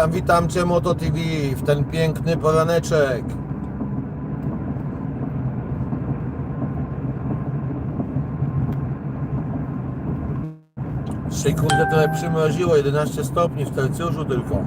Witam, witam Cię Moto TV w ten piękny poraneczek. Dzisiaj kurde trochę przymroziło, 11 stopni w Tercjuszu tylko.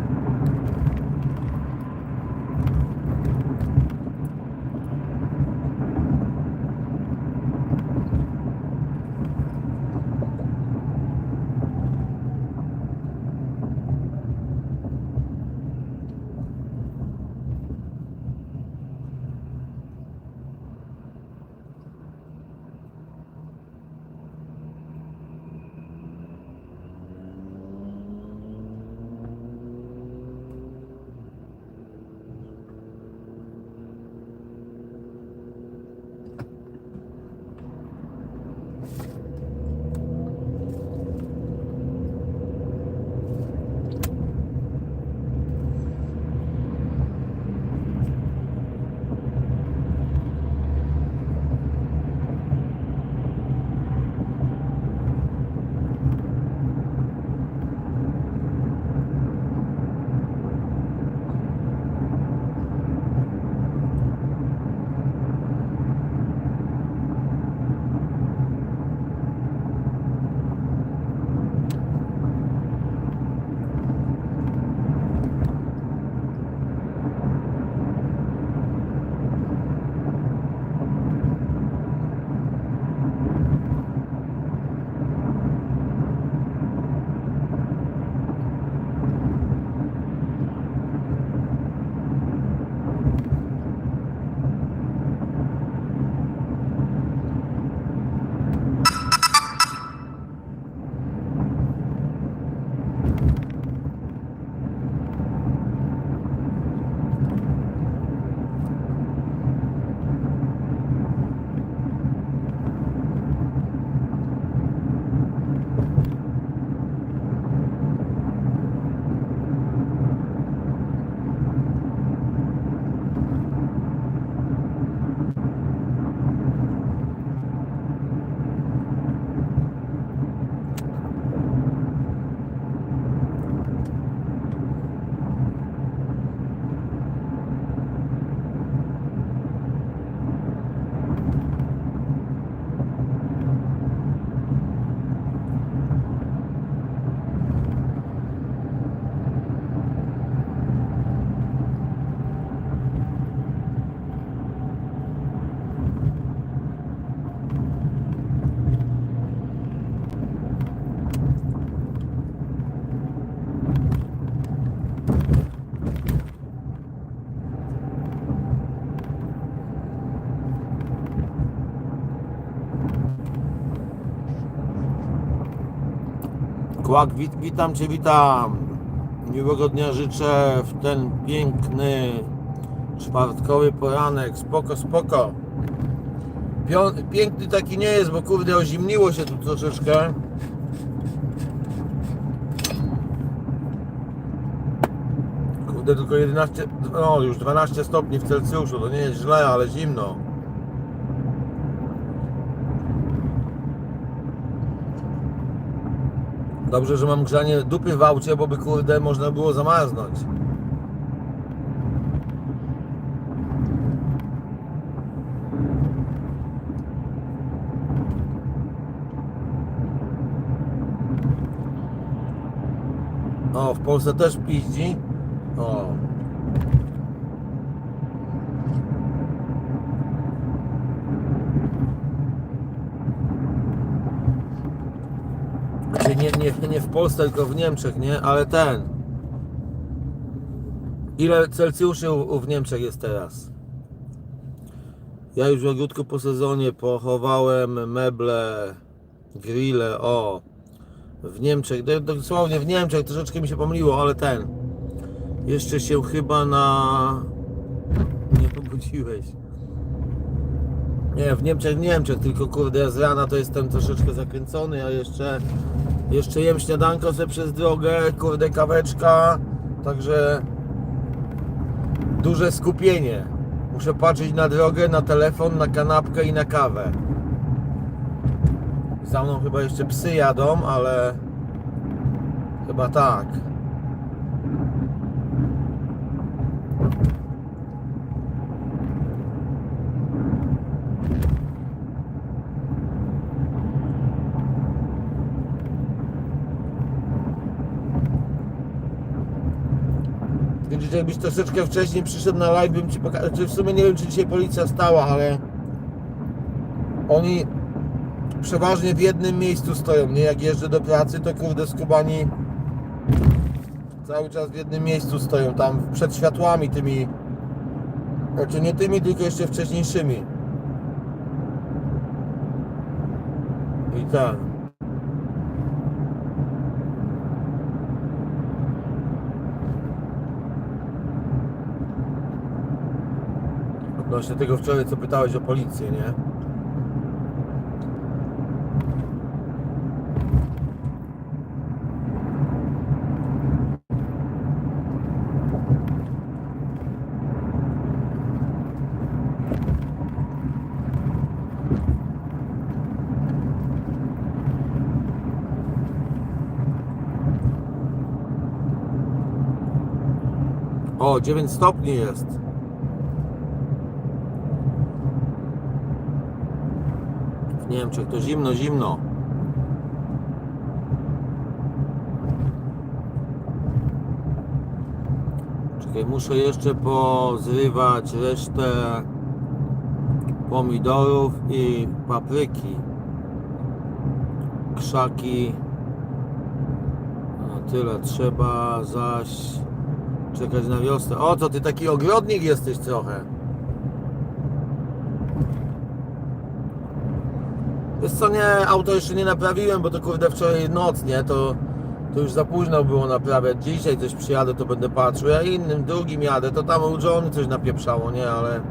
Kłak, wit, witam Cię, witam. Miłego dnia życzę w ten piękny czwartkowy poranek. Spoko, spoko. Pią- piękny taki nie jest, bo kurde ozimniło się tu troszeczkę. Kurde, tylko 11, no już 12 stopni w Celsjuszu, to nie jest źle, ale zimno. Dobrze, że mam grzanie dupy w aucie, bo by kurde można było zamarznąć. O, w Polsce też piździ. O. Znaczy nie, nie, nie w Polsce, tylko w Niemczech, nie? Ale ten. Ile Celsjuszy u- w Niemczech jest teraz? Ja już ogródku po sezonie pochowałem meble, grille, o. W Niemczech, do- dosłownie w Niemczech, troszeczkę mi się pomyliło, ale ten. Jeszcze się chyba na... Nie pobudziłeś. Nie, w Niemczech, w Niemczech, tylko kurde, ja z rana to jestem troszeczkę zakręcony, a jeszcze, jeszcze jem śniadanko sobie przez drogę, kurde, kaweczka, także duże skupienie. Muszę patrzeć na drogę, na telefon, na kanapkę i na kawę. Za mną chyba jeszcze psy jadą, ale chyba tak. Widzisz, jakbyś troszeczkę wcześniej przyszedł na live, bym ci pokazał. Czy w sumie nie wiem, czy dzisiaj policja stała, ale oni przeważnie w jednym miejscu stoją, nie? Jak jeżdżę do pracy, to kurde skubani cały czas w jednym miejscu stoją, tam przed światłami tymi, znaczy nie tymi, tylko jeszcze wcześniejszymi. I tak. Odnośnie tego wczoraj, co pytałeś o policję, nie? O, 9 stopni jest. Niemczech to zimno, zimno. Czekaj, muszę jeszcze pozrywać resztę pomidorów i papryki. Krzaki. No tyle trzeba zaś czekać na wiosnę. O, to ty taki ogrodnik jesteś trochę. Co, nie, auto jeszcze nie naprawiłem, bo to kurde wczoraj noc, nie, to, to już za późno było naprawiać. Dzisiaj coś przyjadę, to będę patrzył, ja innym, drugim jadę, to tam u Johnny coś napieprzało, nie, ale...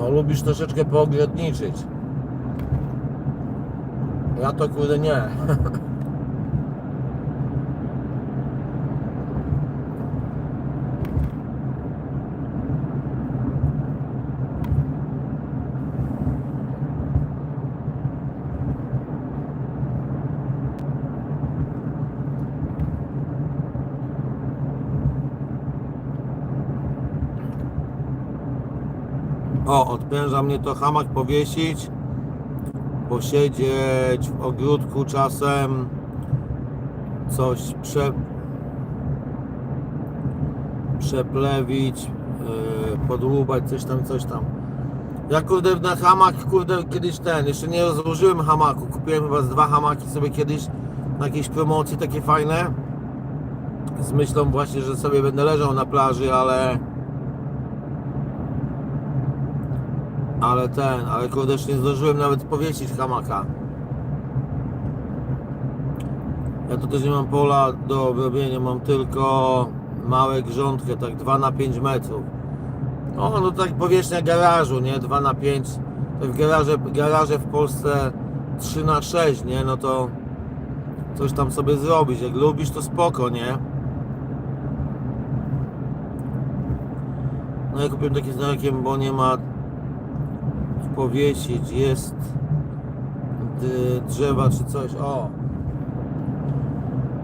O, lubisz troszeczkę poogrodniczyć. Ja to kurde nie. O, odpręża mnie to hamak powiesić, posiedzieć w ogródku czasem, coś prze, przeplewić, yy, podłubać, coś tam, coś tam. Ja kurde na hamak, kurde kiedyś ten, jeszcze nie rozłożyłem hamaku, kupiłem chyba dwa hamaki sobie kiedyś na jakiejś promocji takie fajne, z myślą właśnie, że sobie będę leżał na plaży, ale Ale ten, ale kurde nie zdążyłem nawet powiesić hamaka. Ja tu też nie mam pola do obrobienia, mam tylko małe grządkę, tak 2 na 5 metrów. O, no tak powierzchnia garażu, nie? 2 na 5. To w garaże, garaże w Polsce 3 na 6, nie? No to coś tam sobie zrobić. Jak lubisz, to spoko, nie? No ja kupiłem takie znakiem, bo nie ma powiesić, jest drzewa czy coś, o.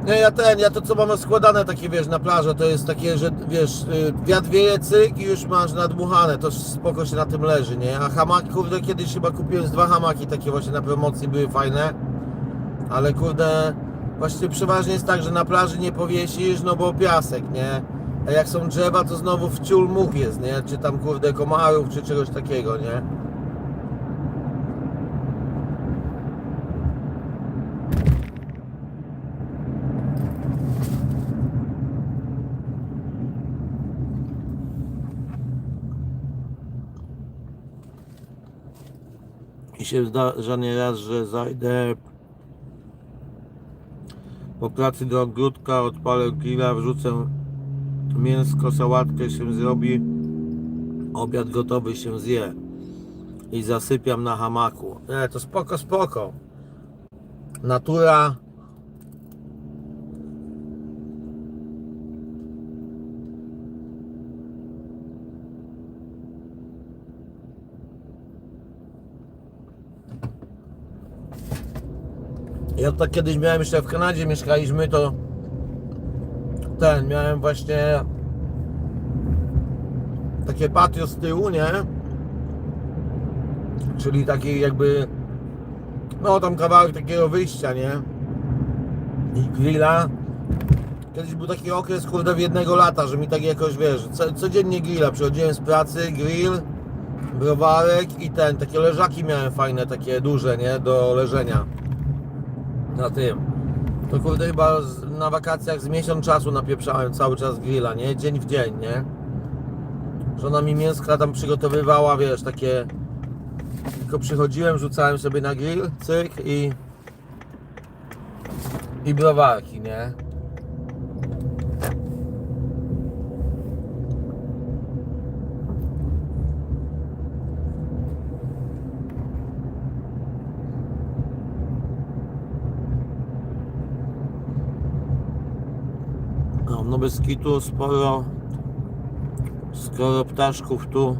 Nie, ja ten, ja to co mam składane takie, wiesz, na plażę, to jest takie, że wiesz, y, wiatr wieje cyk i już masz nadmuchane, to spoko się na tym leży, nie? A hamaki, kurde, kiedyś chyba kupiłem z dwa hamaki takie właśnie na promocji, były fajne, ale kurde, właśnie przeważnie jest tak, że na plaży nie powiesisz, no bo piasek, nie? A jak są drzewa, to znowu wciul much jest, nie? Czy tam, kurde, komarów, czy czegoś takiego, nie? Się zdarza nieraz, że zajdę po pracy do ogródka, odpalę grilla, wrzucę mięsko, sałatkę się zrobi, obiad gotowy się zje i zasypiam na hamaku. Nie, to spoko, spoko. Natura. Ja tak kiedyś miałem jeszcze w Kanadzie mieszkaliśmy, to ten, miałem właśnie takie patio z tyłu, nie? Czyli taki jakby, no tam kawałek takiego wyjścia, nie? I grilla. Kiedyś był taki okres, kurde, w jednego lata, że mi tak jakoś, wiesz, co, codziennie grilla. Przychodziłem z pracy, grill, browarek i ten, takie leżaki miałem fajne, takie duże, nie? Do leżenia. Na tym. To kurde chyba na wakacjach z miesiąc czasu napieprzałem cały czas grilla, nie? Dzień w dzień, nie? Żona mi mięska tam przygotowywała, wiesz, takie... Tylko przychodziłem, rzucałem sobie na grill, cyk i... I browarki, nie? No, bez kitu sporo. Skoro ptaszków tu.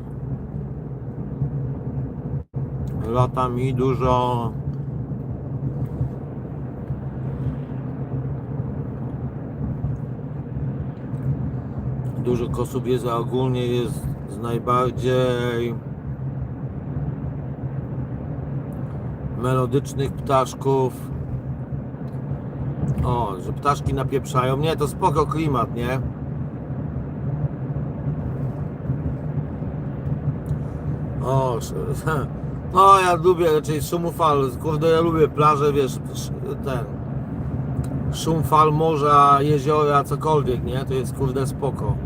Lata mi dużo. Dużo kosób jest, a ogólnie jest z najbardziej melodycznych ptaszków o, że ptaszki napieprzają. Nie, to spoko klimat, nie? O, no ja lubię raczej szumu fal. Kurde, ja lubię plaże, wiesz, sz- ten szum fal morza, jeziora, cokolwiek, nie? To jest kurde spoko.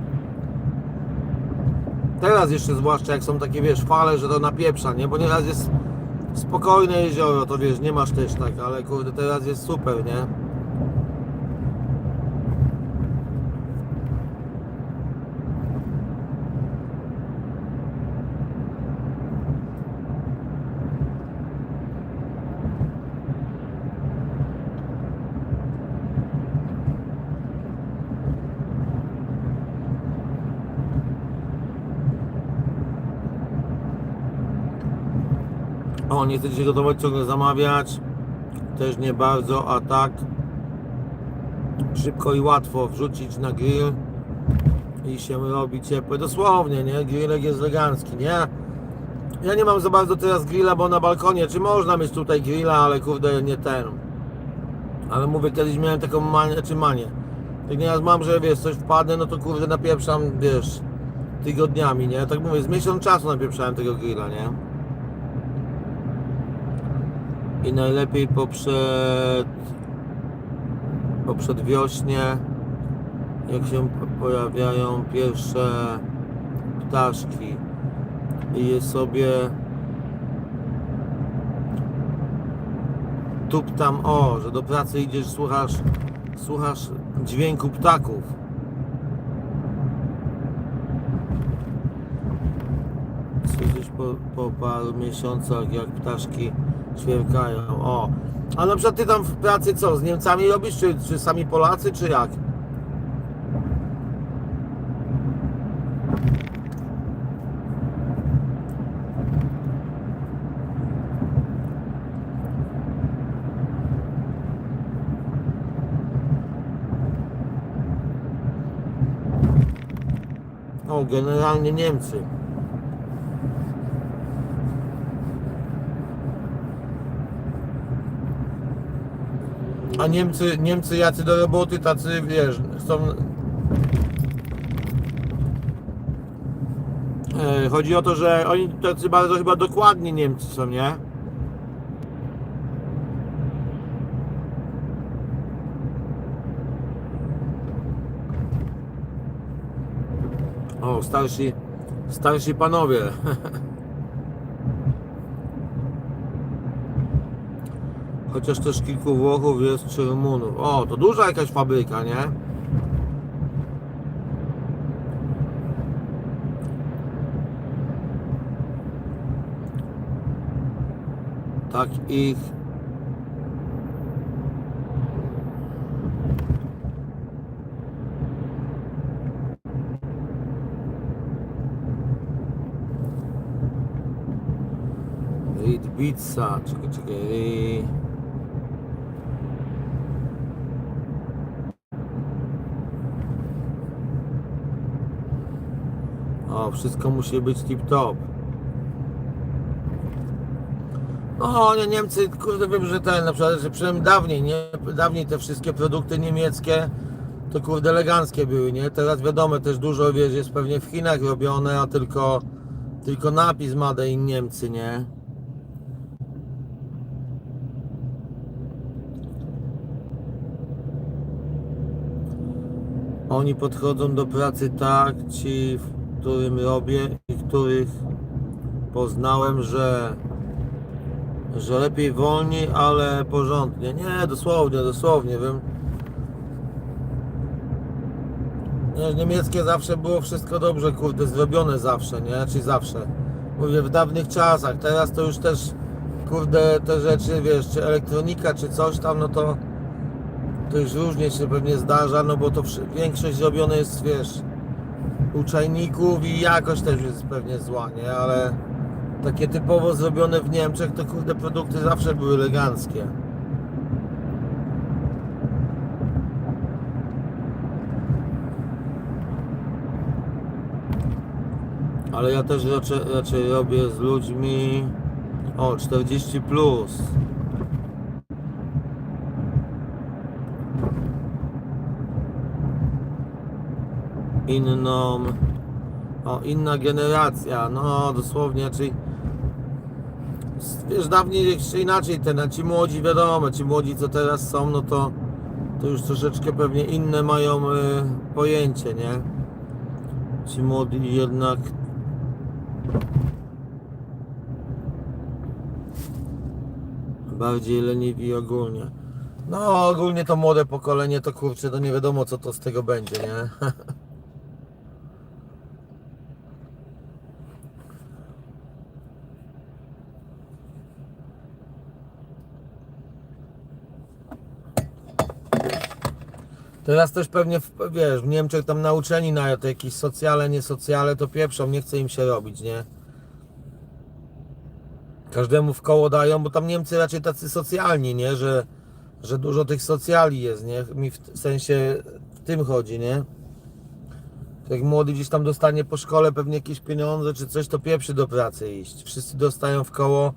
Teraz jeszcze zwłaszcza jak są takie, wiesz, fale, że to napieprza, nie? Bo nieraz jest spokojne jezioro, to wiesz, nie masz też tak, ale kurde, teraz jest super, nie? O, nie chcecie się gotować, ciągle zamawiać. Też nie bardzo, a tak szybko i łatwo wrzucić na grill i się robi ciepłe. Dosłownie, nie? Grillek jest elegancki, nie? Ja nie mam za bardzo teraz grilla, bo na balkonie, czy można mieć tutaj grilla, ale kurde, nie ten. Ale mówię, kiedyś miałem taką manię, czy manię. Tak nieraz mam, że wiesz, coś wpadnę, no to kurde napieprzam, wiesz, tygodniami, nie? Tak mówię, z miesiąc czasu napieprzałem tego grilla, nie? I najlepiej poprzed poprzed wiośnie jak się po- pojawiają pierwsze ptaszki. I je sobie tup tam o, że do pracy idziesz słuchasz słuchasz dźwięku ptaków. Słyszysz po, po paru miesiącach jak ptaszki ćwierkają. O. A na przykład ty tam w pracy co, z Niemcami robisz, czy, czy sami Polacy, czy jak? Generalnie Niemcy. A Niemcy, Niemcy jacy do roboty, tacy wiesz, chcą. E, Chodzi o to, że oni tacy bardzo chyba dokładni Niemcy są, nie? O, starsi, starsi panowie. Chociaż też kilku Włochów jest czy Rumunów. O, to duża jakaś fabryka, nie? Tak ich Litwica, czekaj, czekaj. O, wszystko musi być tip top. No, nie, Niemcy, kurde, wiem, że ten, na przykład, że przynajmniej dawniej, nie? Dawniej te wszystkie produkty niemieckie to kurde eleganckie były, nie? Teraz wiadomo, też dużo, wiesz, jest pewnie w Chinach robione, a tylko, tylko napis Made in Niemcy, nie? Oni podchodzą do pracy tak, ci, którym robię i których poznałem, że że lepiej wolniej, ale porządnie. Nie, dosłownie, dosłownie, wiem. Nie, niemieckie zawsze było wszystko dobrze, kurde, zrobione zawsze, nie? Czy zawsze. Mówię, w dawnych czasach, teraz to już też, kurde, te rzeczy, wiesz, czy elektronika, czy coś tam, no to to już różnie się pewnie zdarza, no bo to większość zrobione jest, wiesz, u czajników i jakość też jest pewnie zła, nie? Ale takie typowo zrobione w Niemczech, to kurde produkty zawsze były eleganckie. Ale ja też raczej, raczej robię z ludźmi o 40 plus. Inną o, inna generacja, no dosłownie, czyli wiesz, dawniej jeszcze inaczej ten, ci młodzi wiadomo, ci młodzi co teraz są, no to, to już troszeczkę pewnie inne mają y, pojęcie, nie? Ci młodzi jednak bardziej leniwi ogólnie. No ogólnie to młode pokolenie to kurczę, to nie wiadomo co to z tego będzie, nie? Teraz też pewnie, wiesz, w Niemczech tam nauczeni na to jakieś socjale, nie socjale, to pieprzą, nie chce im się robić, nie? Każdemu w koło dają, bo tam Niemcy raczej tacy socjalni, nie? Że, że dużo tych socjali jest, nie? Mi w sensie w tym chodzi, nie? Jak młody gdzieś tam dostanie po szkole pewnie jakieś pieniądze czy coś, to pieprzy do pracy iść. Wszyscy dostają w koło,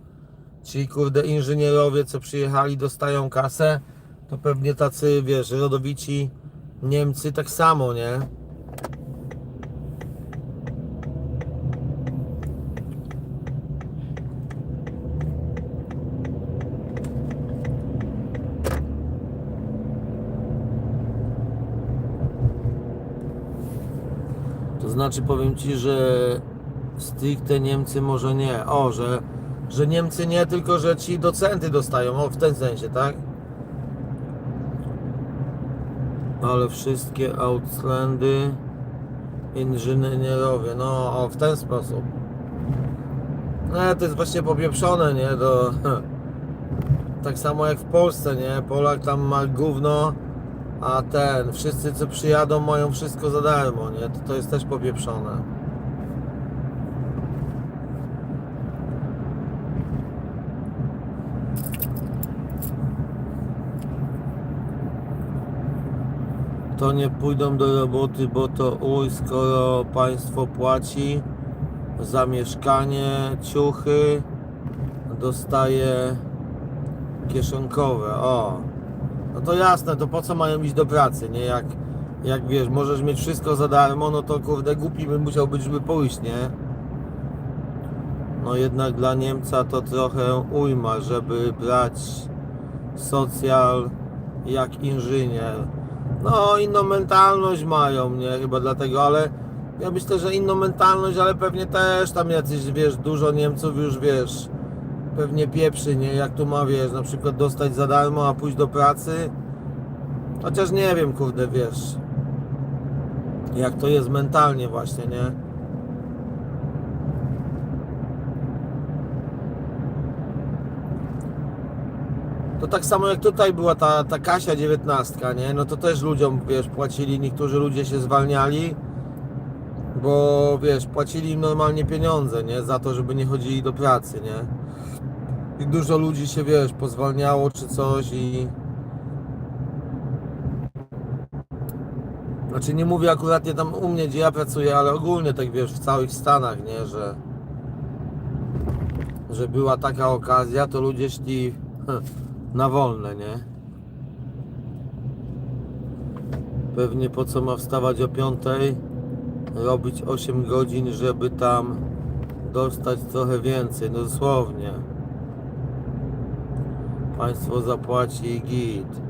ci kurde inżynierowie, co przyjechali, dostają kasę, to pewnie tacy, wiesz, rodowici Niemcy tak samo, nie? To znaczy powiem Ci, że stricte Niemcy może nie. O, że, że Niemcy nie, tylko że ci docenty dostają. O, w ten sensie, tak? Ale wszystkie Outlandy inżynierowie, no o, w ten sposób. No to jest właśnie popieprzone, nie? Do, tak samo jak w Polsce, nie? Polak tam ma gówno, a ten, wszyscy co przyjadą mają wszystko za darmo, nie? To, to jest też popieprzone. To nie pójdą do roboty, bo to uj, skoro państwo płaci za mieszkanie, ciuchy, dostaje kieszonkowe. O, no to jasne, to po co mają iść do pracy, nie? Jak, jak wiesz, możesz mieć wszystko za darmo, no to kurde głupi bym musiał być, żeby pójść, nie? No jednak dla Niemca to trochę ujma, żeby brać socjal jak inżynier. No, inną mentalność mają, nie? Chyba dlatego, ale ja myślę, że inną mentalność, ale pewnie też tam jacyś, wiesz, dużo Niemców już, wiesz, pewnie pieprzy, nie? Jak tu ma, wiesz, na przykład dostać za darmo, a pójść do pracy. Chociaż nie wiem, kurde, wiesz, jak to jest mentalnie właśnie, nie? Tak samo jak tutaj była ta, ta Kasia 19, nie? No to też ludziom, wiesz, płacili, niektórzy ludzie się zwalniali, bo wiesz, płacili im normalnie pieniądze, nie? Za to, żeby nie chodzili do pracy, nie? I dużo ludzi się, wiesz, pozwalniało czy coś i... Znaczy nie mówię akurat nie tam u mnie, gdzie ja pracuję, ale ogólnie tak wiesz, w całych Stanach, nie, że że była taka okazja, to ludzie szli na wolne, nie? Pewnie po co ma wstawać o 5, robić 8 godzin, żeby tam dostać trochę więcej, no dosłownie. Państwo zapłaci i git.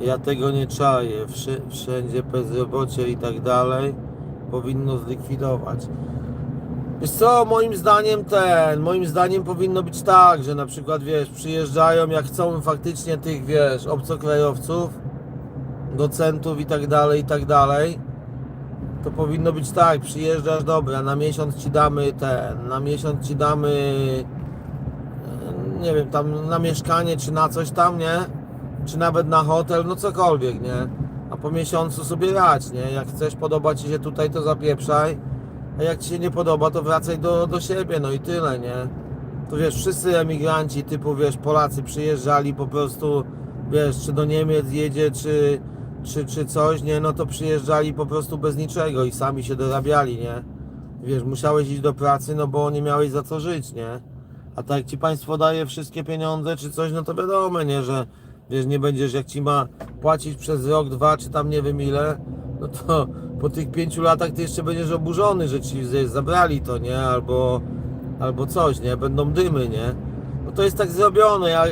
Ja tego nie czaję. Wszędzie bezrobocie i tak dalej powinno zlikwidować. Wiesz co, moim zdaniem ten, moim zdaniem powinno być tak, że na przykład wiesz, przyjeżdżają jak chcą faktycznie tych wiesz, obcokrajowców, docentów i tak dalej, i tak dalej. To powinno być tak, przyjeżdżasz, dobra, na miesiąc ci damy ten, na miesiąc ci damy e, nie wiem, tam na mieszkanie czy na coś tam, nie? Czy nawet na hotel, no cokolwiek, nie? A po miesiącu sobie radź, nie? Jak chcesz, podoba ci się tutaj, to zapieprzaj. A jak ci się nie podoba, to wracaj do, do siebie, no i tyle, nie? To wiesz, wszyscy emigranci, typu wiesz, Polacy przyjeżdżali po prostu, wiesz, czy do Niemiec jedzie, czy, czy, czy coś, nie? No to przyjeżdżali po prostu bez niczego i sami się dorabiali, nie? Wiesz, musiałeś iść do pracy, no bo nie miałeś za co żyć, nie? A tak jak ci państwo daje wszystkie pieniądze czy coś, no to wiadomo, nie, że wiesz, nie będziesz jak ci ma płacić przez rok, dwa, czy tam nie wiem ile, no to po tych pięciu latach ty jeszcze będziesz oburzony, że ci zabrali to, nie, albo, albo coś, nie, będą dymy, nie. No to jest tak zrobione, ja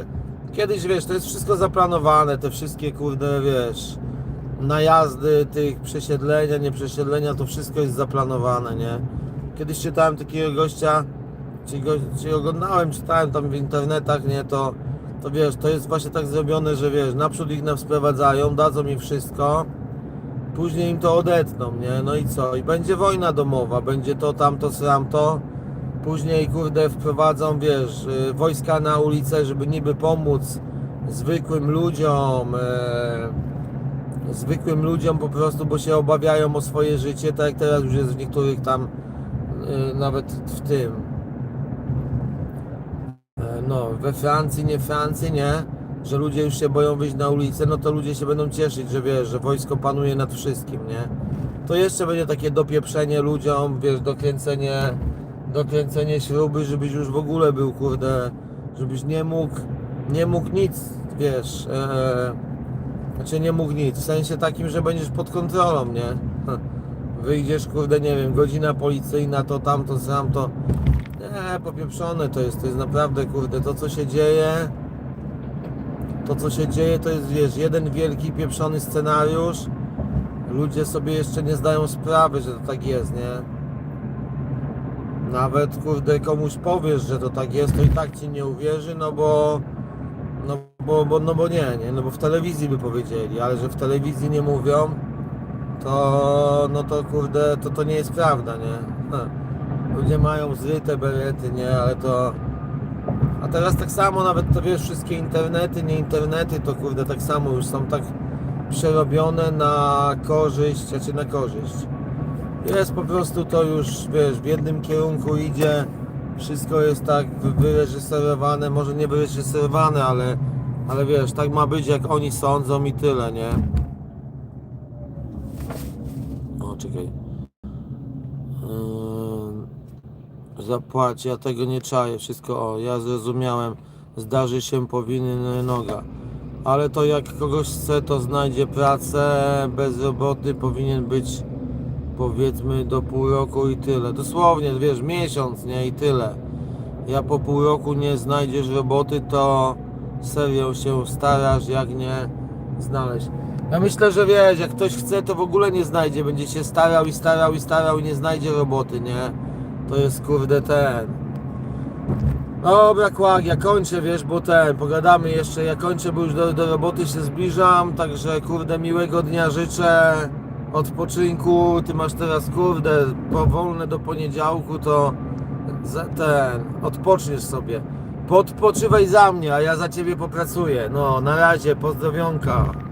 kiedyś, wiesz, to jest wszystko zaplanowane, te wszystkie, kurde, wiesz, najazdy tych przesiedlenia, nie przesiedlenia, to wszystko jest zaplanowane, nie. Kiedyś czytałem takiego gościa, czy, go, czy oglądałem, czytałem tam w internetach, nie, to, to wiesz, to jest właśnie tak zrobione, że wiesz, naprzód ich nam sprowadzają, dadzą im wszystko, później im to odetną, nie, no i co, i będzie wojna domowa, będzie to, tamto, sramto, później, kurde, wprowadzą, wiesz, y, wojska na ulicę, żeby niby pomóc zwykłym ludziom, e, zwykłym ludziom po prostu, bo się obawiają o swoje życie, tak jak teraz już jest w niektórych tam, y, nawet w tym, E, no, we Francji, nie Francji, nie, że ludzie już się boją wyjść na ulicę, no to ludzie się będą cieszyć, że wiesz, że wojsko panuje nad wszystkim, nie. To jeszcze będzie takie dopieprzenie ludziom, wiesz, dokręcenie, dokręcenie śruby, żebyś już w ogóle był, kurde, żebyś nie mógł, nie mógł nic, wiesz, e, znaczy nie mógł nic, w sensie takim, że będziesz pod kontrolą, nie. Wyjdziesz, kurde, nie wiem, godzina policyjna, to tamto, tamto. Nie, popieprzone to jest, to jest naprawdę, kurde, to co się dzieje, to co się dzieje to jest, wiesz, jeden wielki pieprzony scenariusz. Ludzie sobie jeszcze nie zdają sprawy, że to tak jest, nie? Nawet, kurde, komuś powiesz, że to tak jest, to i tak ci nie uwierzy, no bo, no bo, bo, no bo nie, nie, no bo w telewizji by powiedzieli, ale że w telewizji nie mówią, to, no to, kurde, to to nie jest prawda, nie? Ludzie mają zryte berety, nie, ale to... A teraz tak samo, nawet to wiesz, wszystkie internety, nie internety, to kurde tak samo już są tak przerobione na korzyść, znaczy na korzyść. Jest po prostu to już, wiesz, w jednym kierunku idzie, wszystko jest tak wy- wyreżyserowane, może nie wyreżyserowane, ale, ale wiesz, tak ma być jak oni sądzą i tyle, nie? O, czekaj. Yy, zapłaci, ja tego nie czaję, wszystko, o, ja zrozumiałem, zdarzy się powinny noga. Ale to jak kogoś chce, to znajdzie pracę, bezrobotny powinien być powiedzmy do pół roku i tyle. Dosłownie, wiesz, miesiąc, nie, i tyle. Ja po pół roku nie znajdziesz roboty, to serio się starasz, jak nie znaleźć. Ja myślę, że wiesz, jak ktoś chce, to w ogóle nie znajdzie. Będzie się starał i starał i starał i nie znajdzie roboty, nie? To jest kurde ten. Dobra, kłak, ja kończę, wiesz, bo ten, pogadamy jeszcze, ja kończę, bo już do, do roboty się zbliżam, także kurde, miłego dnia życzę, odpoczynku, ty masz teraz, kurde, powolne do poniedziałku, to ten, odpoczniesz sobie. Podpoczywaj za mnie, a ja za ciebie popracuję. No, na razie, pozdrowionka.